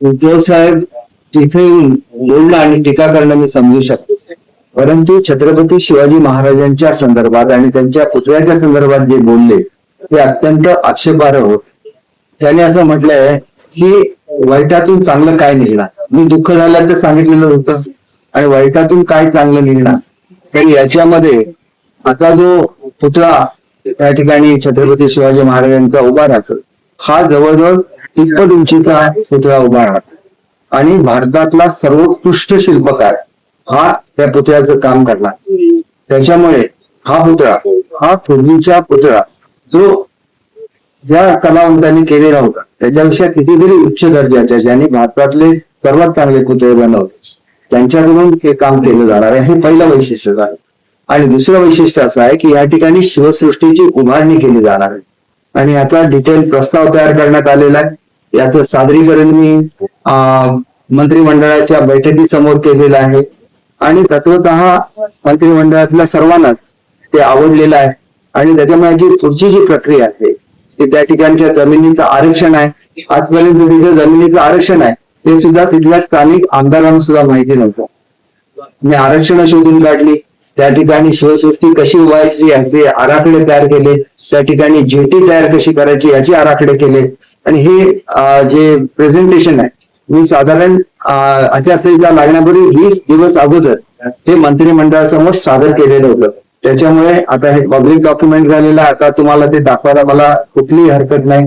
उद्धव साहेब तिथे बोलणं आणि टीका करणं मी समजू शकतो. परंतु छत्रपती शिवाजी महाराजांच्या संदर्भात आणि त्यांच्या पुतळ्याच्या संदर्भात जे बोलले ते अत्यंत आक्षेपार्ह होत. त्याने असं म्हटलंय की वाईटातून चांगलं काय निघणार? मी दुःख झालं तर सांगितलेलं होतं. आणि वाईटातून काय चांगलं निघणार? तर याच्यामध्ये आता जो पुतळा त्या ठिकाणी छत्रपती शिवाजी महाराजांचा उभा राहतो हा जवळजवळ तीस उंचीचा पुतळा उभा राहतो. आणि भारतातला सर्वोत्कृष्ट शिल्पकार हा त्या पुतळ्याचं काम करणार. त्याच्यामुळे हा पुतळा हा पूर्वीचा पुतळा जो ज्या कलावंतांनी केलेला होता त्याच्यापेक्षा कितीतरी उच्च दर्जाच्या ज्यांनी भारतातले सर्वात चांगले पुतळे बनवले. त्यांच्याकडून हे काम केलं जाणार आहे. हे पहिलं वैशिष्ट्य आहे. आणि दुसरं वैशिष्ट्य असं आहे की या ठिकाणी शिवसृष्टीची उभारणी केली जाणार आहे. आणि याचा डिटेल प्रस्ताव तयार करण्यात आलेला आहे. याचं सादरीकरण मी अं, मंत्रिमंडळाच्या बैठकीसमोर केलेलं आहे. आणि तत्वत मंत्रिमंडळातल्या सर्वांनाच ते आवडलेलं आहे. आणि त्याच्यामुळे जी पुढची जी प्रक्रिया आहे ती त्या ठिकाणच्या जमिनीचं आरक्षण आहे. आजपर्यंत तिथे जमिनीचं आरक्षण आहे ते सुद्धा तिथल्या स्थानिक आमदारांना सुद्धा माहिती नव्हतं. मी आरक्षण शोधून काढली. त्या ठिकाणी शिवसृष्टी कशी उभारायची याचे आराखडे तयार केले. त्या ठिकाणी जेटी तयार कशी करायची याचे आराखडे केले. आणि हे जे प्रेझेंटेशन आहे मी साधारण अं, अठ्याहत्तरीला लागण्यापूर्वी वीस दिवस अगोदर हे मंत्रिमंडळासमोर सादर केलेलं होतं. त्याच्यामुळे आता हे पब्लिक डॉक्युमेंट झालेलं आहे. आता तुम्हाला ते दाखवायला मला कुठलीही हरकत नाही.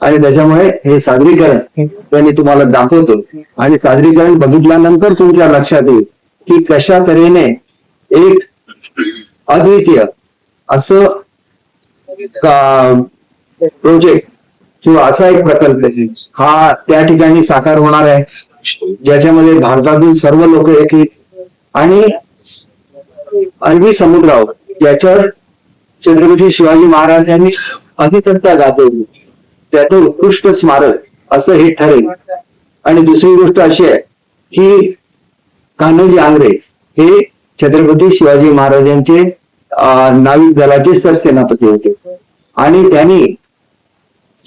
आणि त्याच्यामुळे हे सादरीकरण त्यांनी तुम्हाला दाखवतो. आणि सादरीकरण बघितल्यानंतर तुमच्या लक्षात येईल की कशा तऱ्हेने एक अद्वितीय असं प्रोजेक्ट किंवा असा एक प्रकल्प हा त्या ठिकाणी साकार होणार आहे. ज्याच्यामध्ये भारतातील सर्व लोक येतील आणि अरबी समुद्रावर याच्यावर छत्रपती शिवाजी महाराजांनी अधिकता गाजवली. त्याचं उत्कृष्ट स्मारक असं हे ठरेल. आणि दुसरी गोष्ट अशी आहे की कान्होजी आंग्रे हे छत्रपती शिवाजी महाराजांचे नाविक दलाचे सरसेनापती होते. आणि त्यांनी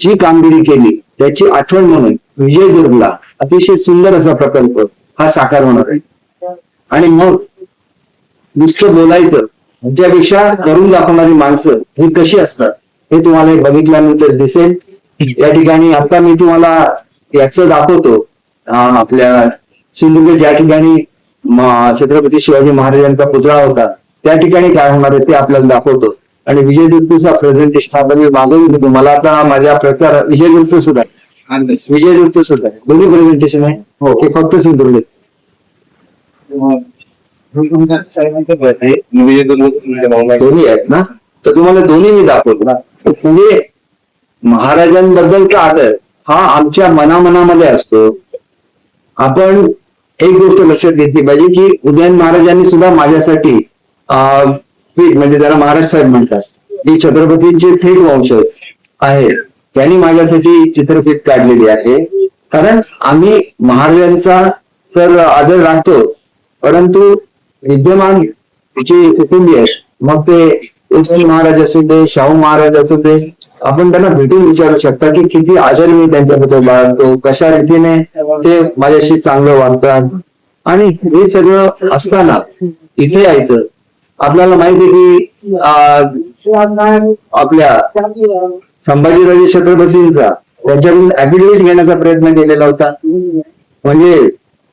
जी कामगिरी केली त्याची आठवण म्हणून विजयदुर्गला अतिशय सुंदर असा प्रकल्प हा साकार होणार आहे. आणि मग नुसतं बोलायचं त्यापेक्षा करून दाखवणारी माणसं ही कशी असतात हे तुम्हाला हे बघितल्यानंतर दिसेल. या ठिकाणी आता मी तुम्हाला याचं दाखवतो. आपल्या सिंधुदुर्ग ज्या ठिकाणी छत्रपती शिवाजी महाराजांचा पुतळा होता त्या ठिकाणी काय होणार आहे ते आपल्याला दाखवतो. आणि विजयदुर्गचा प्रेझेंटेशन आता मी मागवून घेतो मला आता माझ्या प्रचार विजयदुर्ग सुद्धा आहे. विजयदुर्ग सुद्धा आहे. दोन्ही प्रेझेंटेशन आहे. हो की फक्त सिंधुदुर्ग दोन्ही आहेत ना? तर तुम्हाला दोन्ही मी दाखवतो ना. तर पुढे महाराजांबद्दलचा आदर हा आमच्या मनामनामध्ये असतो. आपण एक गोष्ट लक्षात घेतली पाहिजे की उदयन महाराजांनी सुद्धा माझ्यासाठी पीठ म्हणजे त्याला महाराज साहेब म्हणतात ही छत्रपतींचे थेट वंश आहे. त्यांनी माझ्यासाठी चित्रफित काढलेली आहे. कारण आम्ही महाराजांचा तर आदर राखतो परंतु विद्यमान जे कुटुंबीय आहेत मग ते उदयन महाराज असू दे शाहू महाराज असू दे आपण त्यांना भेटून विचारू शकता की किती आदर मी त्यांच्याबद्दल बाळगतो कशा रीतीने ते माझ्याशी चांगलं वागतात. आणि हे सगळं असताना इथे यायचं. आपल्याला माहिती आहे की आपल्या संभाजीराजे छत्रपतींचा त्यांच्याकडून ऍफिडेव्हिट घेण्याचा प्रयत्न केलेला होता. म्हणजे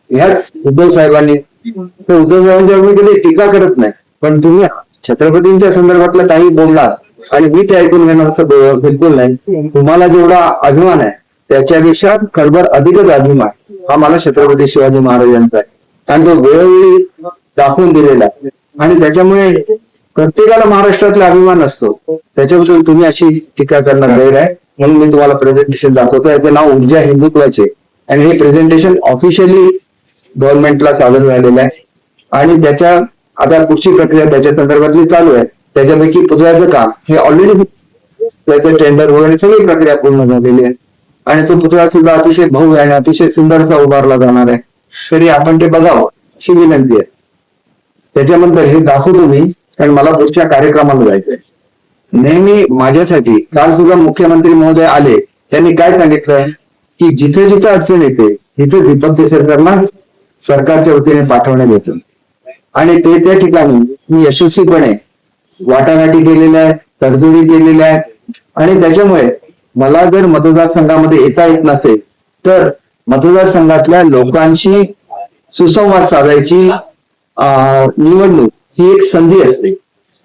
ह्याच उद्धव साहेबांनी तर उद्धव साहेबांच्या मी कधी टीका करत नाही. पण तुम्ही छत्रपतींच्या संदर्भातलं काही बोलला आणि मी ते ऐकून घेणार असं बिलकुल नाही. तुम्हाला जेवढा अभिमान आहे त्याच्यापेक्षा खडबर अधिकच अभिमान हा मला छत्रपती शिवाजी महाराजांचा आहे. आणि तो वेळोवेळी दाखवून दिलेला आहे. आणि त्याच्यामुळे प्रत्येकाला महाराष्ट्रातला अभिमान असतो. त्याच्याबद्दल तुम्ही अशी टीका करणं गैर आहे. म्हणून मी तुम्हाला प्रेझेंटेशन दाखवतो याचं नाव ऊर्जा हिंदुत्वाचे. आणि हे प्रेझेंटेशन ऑफिशियली गव्हर्नमेंटला सादर झालेलं आहे. आणि त्याच्या आता पुढची प्रक्रिया त्याच्या संदर्भातली चालू आहे. त्याच्यापैकी पुतळ्याचं काम हे ऑलरेडी त्याचं टेंडर वगैरे सगळी प्रक्रिया पूर्ण झालेली आहे. आणि तो पुतळा सुद्धा अतिशय भव्य आणि अतिशय सुंदर असा उभारला जाणार आहे. तरी आपण ते बघावं अशी विनंती आहे. त्याच्यानंतर हे दाखवतो मी कारण मला पुढच्या कार्यक्रमाला जायचंय. नेहमी माझ्यासाठी काल सुद्धा मुख्यमंत्री महोदय आले त्यांनी काय सांगितलं की जिथे जिथे अडचण येते तिथे दीपक केसरकरला सरकारच्या वतीने पाठवण्यात येतं. आणि ते त्या ठिकाणी मी यशस्वीपणे वाटाघाटी केलेल्या आहेत तडजोडी केलेल्या आहेत. आणि त्याच्यामुळे मला जर मतदारसंघामध्ये येता येत नसेल तर मतदारसंघातल्या लोकांशी सुसंवाद साधायची निवडणूक ही एक संधी असते.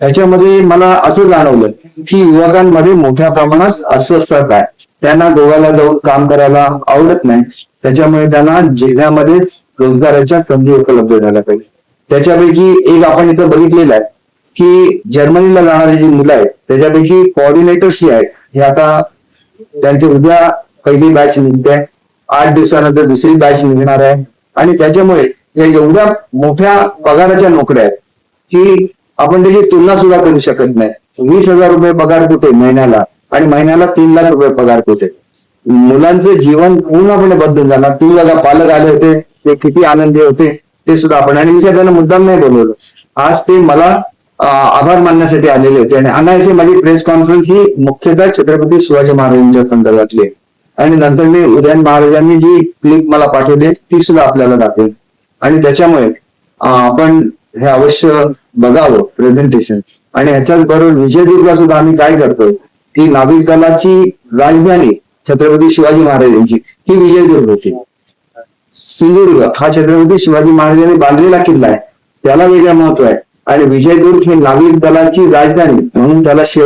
त्याच्यामध्ये मला असं जाणवलं की युवकांमध्ये मोठ्या प्रमाणात अस्वस्थता आहे. त्यांना गोव्याला जाऊन काम करायला आवडत नाही. त्याच्यामुळे त्यांना जिल्ह्यामध्येच रोजगाराच्या संधी उपलब्ध झाल्या पाहिजे. त्याच्यापैकी एक आपण इथं बघितलेलं आहे की जर्मनीला जाणारी जी मुलं आहेत त्याच्यापैकी कॉर्डिनेटर्स जे आहेत हे आता त्यांची उद्या पहिली बॅच निघते. आठ दिवसानंतर दुसरी बॅच निघणार आहे. आणि त्याच्यामुळे या एवढ्या मोठ्या पगाराच्या नोकऱ्या आहेत की आपण त्याची तुलना सुद्धा करू शकत नाही. वीस हजार रुपये पगार कुठे महिन्याला आणि महिन्याला तीन लाख रुपये पगार कुठे? मुलांचं जीवन पूर्णपणे बदलून जाणार. तू बघा पालक आले होते ते किती आनंदी होते ते सुद्धा आपण. आणि विषय त्यांना मुद्दाम नाही बोलवलं. आज ते मला आभार मानण्यासाठी आलेले होते. आणि अनायसे माझी प्रेस कॉन्फरन्स ही मुख्यतः छत्रपती शिवाजी महाराजांच्या संदर्भातली आहे. आणि नंतर मी उदयन महाराजांनी जी क्लिप मला पाठवली ती सुद्धा आपल्याला दाखवेल आणि त्याच्यामुळे आपण हे अवश्य बघावं प्रेझेंटेशन आणि ह्याच्याच बरोबर विजयदुर्ग सुद्धा आम्ही काय करतो की नाविक दलाची राजधानी छत्रपती शिवाजी महाराजांची ही विजयदुर्ग होती. सिंधुदुर्ग हा छत्रपती शिवाजी महाराजांनी बांधलेला किल्ला आहे त्याला वेगळं महत्त्व आहे. आणि विजयदुर्ग हे नाविक दलाची राजधानी म्हणून त्याला शिव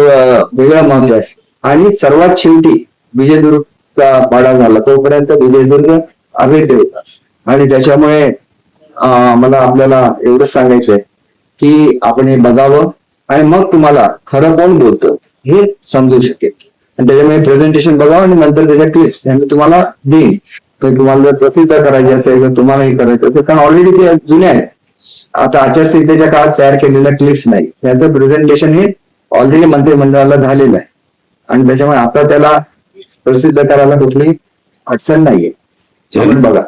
वेगळं महत्त्व आहे. आणि सर्वात शेवटी विजयदुर्गचा पाडा झाला तोपर्यंत विजयदुर्ग अभेद्य होता. आणि त्याच्यामुळे मला आपल्याला एवढंच सांगायचं आहे की आपण हे बघावं आणि मग तुम्हाला खरं कोण बोलतं हे समजू शकेल. आणि त्याच्यामुळे प्रेझेंटेशन बघावं आणि नंतर त्याच्या क्लिप्स मी तुम्हाला देईन. तर तुम्हाला जर प्रसिद्ध करायचे असेल तर तुम्हाला हे करायचं असेल. कारण ऑलरेडी ते जुने आहेत. आता आचारसंहितेच्या काळात तयार केलेल्या क्लिप्स नाही. त्याचं प्रेझेंटेशन हे ऑलरेडी मंत्रिमंडळाला झालेलं आहे. आणि त्याच्यामुळे आता त्याला प्रसिद्ध करायला कुठलीही अडचण नाहीये. बघा.